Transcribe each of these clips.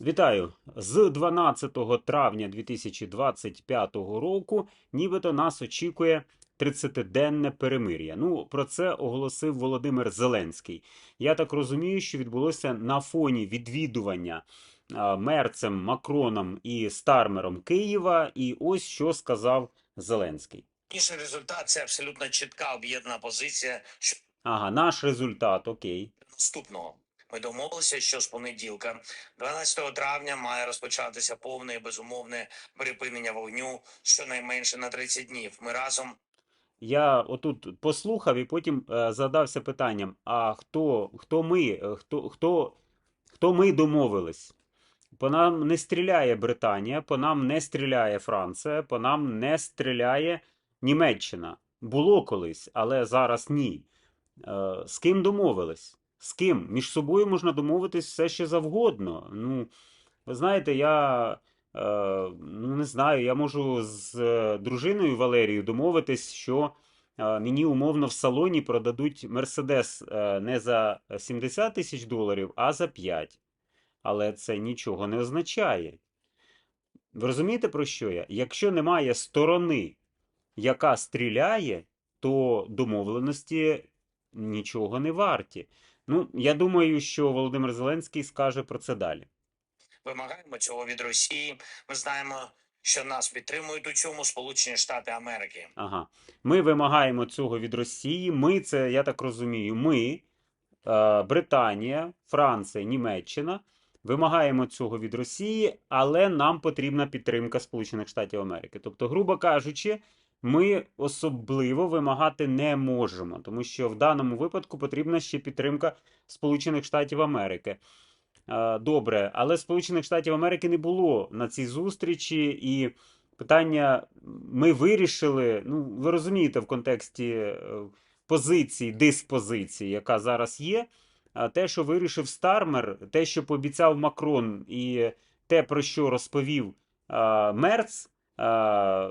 Вітаю! З 12 травня 2025 року нібито нас очікує 30-денне перемир'я. Ну, про це оголосив Володимир Зеленський. Я так розумію, що відбулося на фоні відвідування Мерцем, Макроном і Стармером Києва. І ось що сказав Зеленський. Інший результат це абсолютно чітка об'єднана позиція Ага, наш результат, окей. наступного. Ми домовилися, що з понеділка, 12 травня, має розпочатися повне і безумовне припинення вогню щонайменше на 30 днів. Ми разом Я отут послухав і потім е, задався питанням: а хто, хто ми? Е, Хто, хто, хто ми домовились? По нам не стріляє Британія, по нам не стріляє Франція, по нам не стріляє Німеччина. Було колись, але зараз ні. Е, з ким домовились? З ким? Між собою можна домовитись все що завгодно. Ну, ви знаєте, я е, ну, не знаю, я можу з е, дружиною Валерією домовитись, що е, мені умовно в салоні продадуть Мерседес е, не за 70 тисяч доларів, а за 5. Але це нічого не означає. Ви розумієте, про що я? Якщо немає сторони, яка стріляє, то домовленості нічого не варті. Ну, я думаю, що Володимир Зеленський скаже про це далі. вимагаємо цього від Росії. Ми знаємо, що нас підтримують у цьому Сполучені Штати Америки. Ага. Ми вимагаємо цього від Росії. Ми, це, я так розумію, ми, е, Британія, Франція, Німеччина, вимагаємо цього від Росії, але нам потрібна підтримка Сполучених Штатів Америки. Тобто, грубо кажучи, ми особливо вимагати не можемо, тому що в даному випадку потрібна ще підтримка Сполучених Штатів Америки. Е, Добре, але Сполучених Штатів Америки не було на цій зустрічі, і питання ми вирішили. Ну, ви розумієте, в контексті е, позиції, диспозиції, яка зараз є. а Те, що вирішив Стармер, те, що пообіцяв Макрон, і те, про що розповів Мерц. А,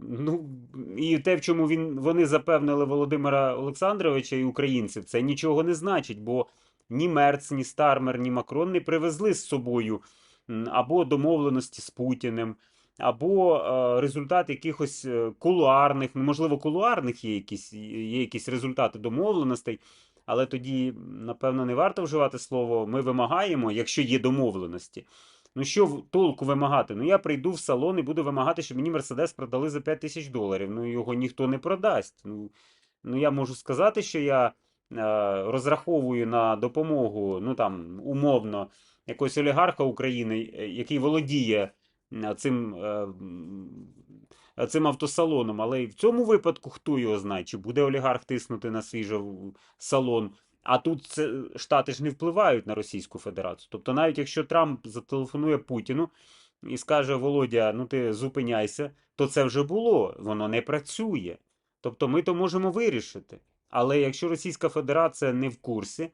Ну, і те, в чому він, вони запевнили Володимира Олександровича і українців, це нічого не значить, бо ні Мерц, ні Стармер, ні Макрон не привезли з собою або домовленості з Путіним, або е, результат якихось е, кулуарних, ну, можливо, кулуарних є якісь, є якісь результати домовленостей, але тоді, напевно, не варто вживати слово ми вимагаємо, якщо є домовленості. Ну, що толку вимагати? Ну, я прийду в салон і буду вимагати, щоб мені Мерседес продали за 5 тисяч доларів. Ну, його ніхто не продасть. Ну, ну я можу сказати, що я е, розраховую на допомогу, ну там, умовно, якогось олігарха України, е, який володіє е, цим, цим автосалоном. Але і в цьому випадку хто його знає, чи буде олігарх тиснути на в- салон. А тут це, Штати ж не впливають на Російську Федерацію. Тобто, навіть якщо Трамп зателефонує Путіну і скаже: Володя, ну ти зупиняйся, то це вже було, воно не працює. Тобто ми то можемо вирішити. Але якщо Російська Федерація не в курсі,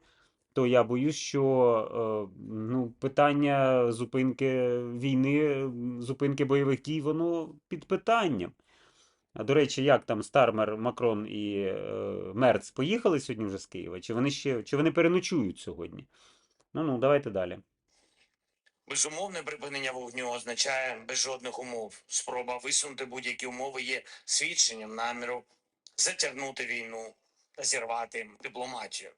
то я боюсь, що е, ну, питання зупинки війни, зупинки бойових дій, воно під питанням. А до речі, як там Стармер, Макрон і е, Мерц поїхали сьогодні вже з Києва? Чи вони ще чи вони переночують сьогодні? Ну ну, давайте далі. Безумовне припинення вогню означає без жодних умов. Спроба висунути будь-які умови є свідченням наміру затягнути війну та зірвати дипломатію.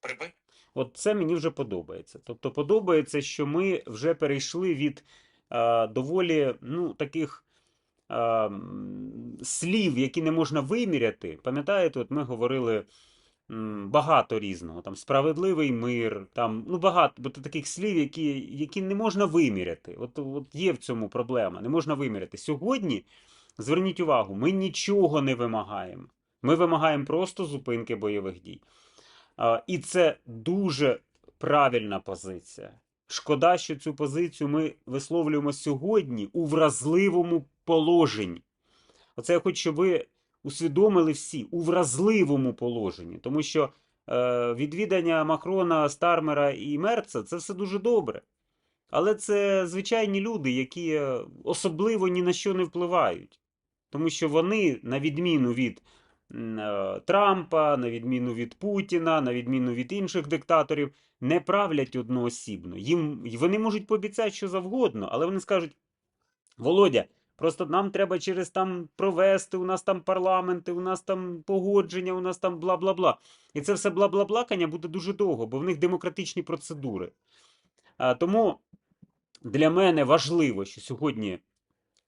Припи... От це мені вже подобається. Тобто подобається, що ми вже перейшли від е, доволі ну, таких слів, які не можна виміряти. Пам'ятаєте, от ми говорили багато різного, там справедливий мир, там ну багато таких слів, які, які не можна виміряти. От, от є в цьому проблема, не можна виміряти. Сьогодні, зверніть увагу, ми нічого не вимагаємо. Ми вимагаємо просто зупинки бойових дій. І це дуже правильна позиція. Шкода, що цю позицію ми висловлюємо сьогодні у вразливому положенні. Оце я хочу, щоб ви усвідомили всі у вразливому положенні, тому що е, відвідання Макрона, Стармера і Мерца це все дуже добре. Але це звичайні люди, які е, особливо ні на що не впливають. Тому що вони, на відміну від Трампа, на відміну від Путіна, на відміну від інших диктаторів, не правлять одноосібно. Їм вони можуть пообіцяти що завгодно, але вони скажуть: Володя, просто нам треба через там провести, у нас там парламенти, у нас там погодження, у нас там бла бла бла. І це все бла бла блакання буде дуже довго, бо в них демократичні процедури. А, тому для мене важливо, що сьогодні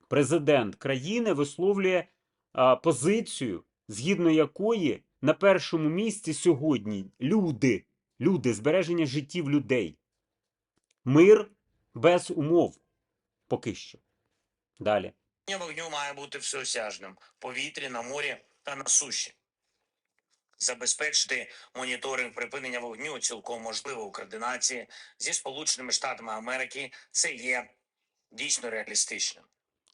президент країни висловлює а, позицію, згідно якої на першому місці сьогодні люди, люди, збереження життів людей. Мир без умов. Поки що. Далі. Вогню має бути всеосяжним повітрі, на морі та на суші. Забезпечити моніторинг припинення вогню цілком можливо у координації зі Сполученими Штатами Америки. Це є дійсно реалістичним.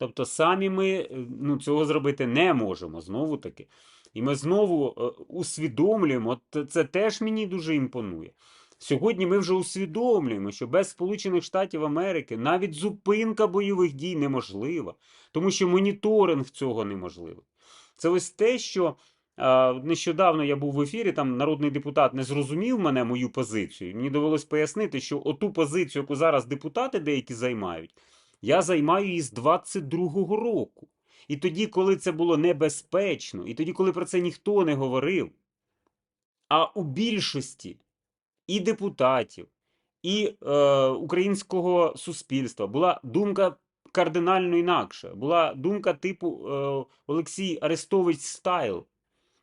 Тобто самі ми е, ну, цього зробити не можемо знову таки. І ми знову е, усвідомлюємо, це теж мені дуже імпонує. Сьогодні ми вже усвідомлюємо, що без Сполучених Штатів Америки навіть зупинка бойових дій неможлива, тому що моніторинг цього неможливий. Це ось те, що нещодавно я був в ефірі, там народний депутат не зрозумів мене мою позицію. Мені довелось пояснити, що оту позицію, яку зараз депутати деякі займають, я займаю її з 22-го року. І тоді, коли це було небезпечно, і тоді, коли про це ніхто не говорив, а у більшості і депутатів, і е, українського суспільства була думка кардинально інакша. Була думка типу е, Олексій Арестович стайл.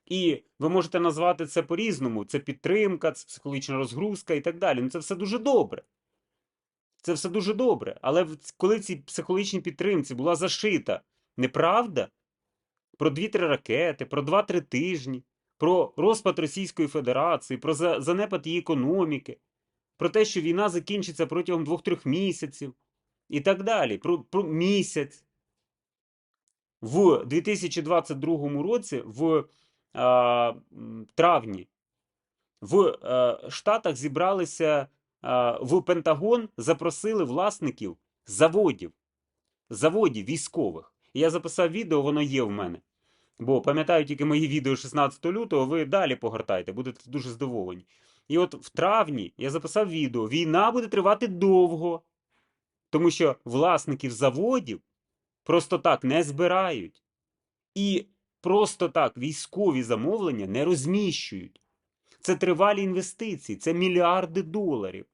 І ви можете назвати це по-різному: це підтримка, це психологічна розгрузка і так далі. Ну це все дуже добре. Це все дуже добре. Але коли в цій психологічній підтримці була зашита неправда про 2-3 ракети, про 2-3 тижні, про розпад Російської Федерації, про занепад її економіки, про те, що війна закінчиться протягом 2-3 місяців і так далі, про, про місяць. В 2022 році, в а, травні, в е, Штатах зібралися а, в Пентагон, запросили власників заводів, заводів військових. Я записав відео, воно є в мене. Бо пам'ятаю тільки мої відео 16 лютого, ви далі погортайте, будете дуже здивовані. І от в травні я записав відео: війна буде тривати довго, тому що власників заводів просто так не збирають. І просто так військові замовлення не розміщують. Це тривалі інвестиції, це мільярди доларів.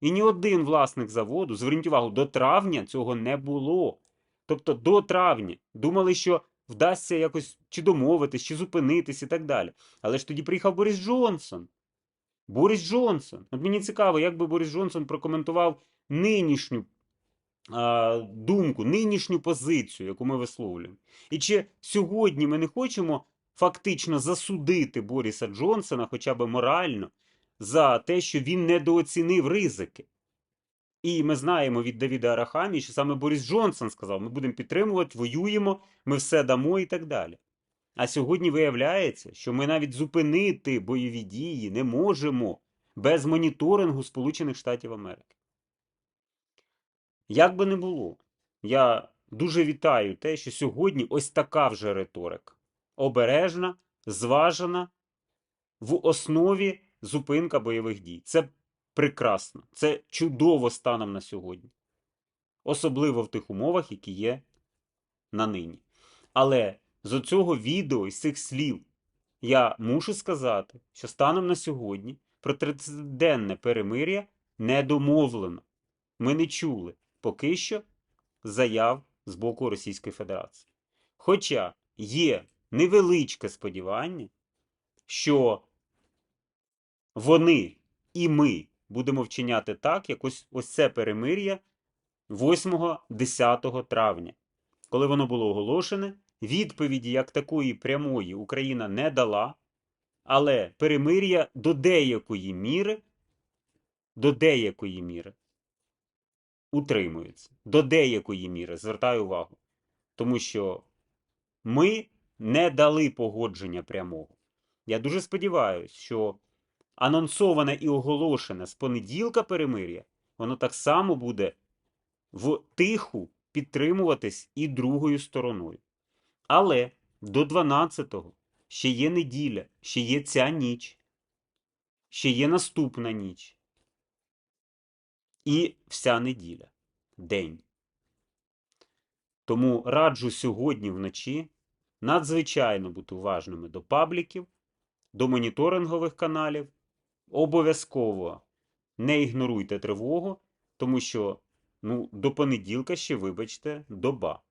І ні один власник заводу, зверніть увагу, до травня цього не було. Тобто до травня думали, що вдасться якось чи домовитись, чи зупинитись і так далі. Але ж тоді приїхав Борис Джонсон. Борис Джонсон. От мені цікаво, як би Борис Джонсон прокоментував нинішню а, думку, нинішню позицію, яку ми висловлюємо. І чи сьогодні ми не хочемо фактично засудити Бориса Джонсона, хоча б морально, за те, що він недооцінив ризики. І ми знаємо від Давіда Арахамі, що саме Борис Джонсон сказав: ми будемо підтримувати, воюємо, ми все дамо і так далі. А сьогодні виявляється, що ми навіть зупинити бойові дії не можемо без моніторингу Сполучених Штатів Америки. Як би не було, я дуже вітаю те, що сьогодні ось така вже риторика. Обережна, зважена, в основі зупинка бойових дій. Це прекрасно, це чудово станом на сьогодні. Особливо в тих умовах, які є на нині. Але з оцього відео і з цих слів я мушу сказати, що станом на сьогодні про 30-денне перемир'я не домовлено. Ми не чули поки що заяв з боку Російської Федерації. Хоча є невеличке сподівання, що вони і ми будемо вчиняти так, як ось, ось це перемир'я 8-10 травня. Коли воно було оголошене, відповіді як такої прямої Україна не дала, але перемир'я до деякої міри, до деякої міри утримується. До деякої міри, звертаю увагу. Тому що ми не дали погодження прямого. Я дуже сподіваюся, що анонсоване і оголошене з понеділка перемир'я, воно так само буде в тиху підтримуватись і другою стороною. Але до 12-го ще є неділя, ще є ця ніч, ще є наступна ніч. І вся неділя, день. Тому раджу сьогодні вночі надзвичайно бути уважними до пабліків, до моніторингових каналів. Обов'язково не ігноруйте тривогу, тому що ну, до понеділка ще, вибачте, доба.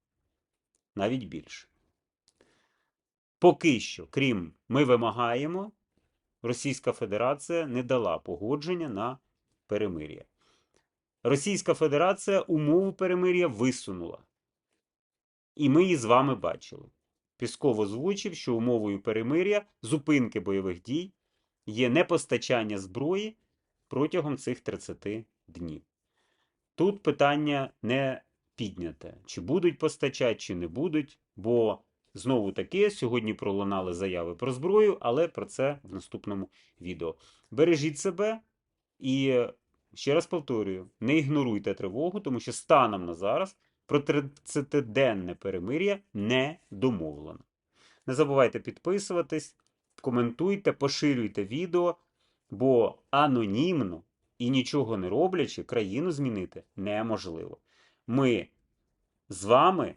Навіть більше. Поки що, крім ми вимагаємо, Російська Федерація не дала погодження на перемир'я. Російська Федерація умову перемир'я висунула. І ми її з вами бачили. Пісков озвучив, що умовою перемир'я зупинки бойових дій є непостачання зброї протягом цих 30 днів. Тут питання не підняте, чи будуть постачати, чи не будуть, бо знову таки сьогодні пролунали заяви про зброю, але про це в наступному відео. Бережіть себе і ще раз повторюю: не ігноруйте тривогу, тому що станом на зараз про 30-денне перемир'я не домовлено. Не забувайте підписуватись, коментуйте, поширюйте відео, бо анонімно і нічого не роблячи, країну змінити неможливо. Ми з вами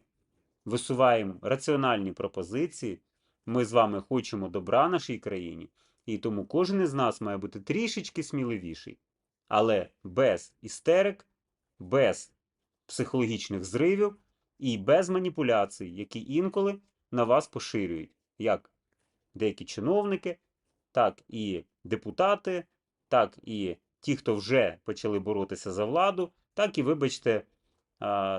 висуваємо раціональні пропозиції, ми з вами хочемо добра нашій країні, і тому кожен із нас має бути трішечки сміливіший, але без істерик, без психологічних зривів і без маніпуляцій, які інколи на вас поширюють, як деякі чиновники, так і депутати, так і ті, хто вже почали боротися за владу, так і, вибачте,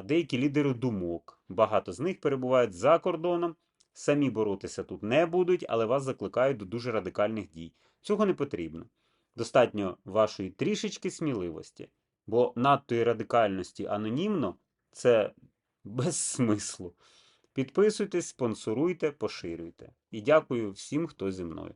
деякі лідери думок. Багато з них перебувають за кордоном, самі боротися тут не будуть, але вас закликають до дуже радикальних дій. Цього не потрібно. Достатньо вашої трішечки сміливості, бо надтої радикальності анонімно це без смислу. Підписуйтесь, спонсоруйте, поширюйте. І дякую всім, хто зі мною.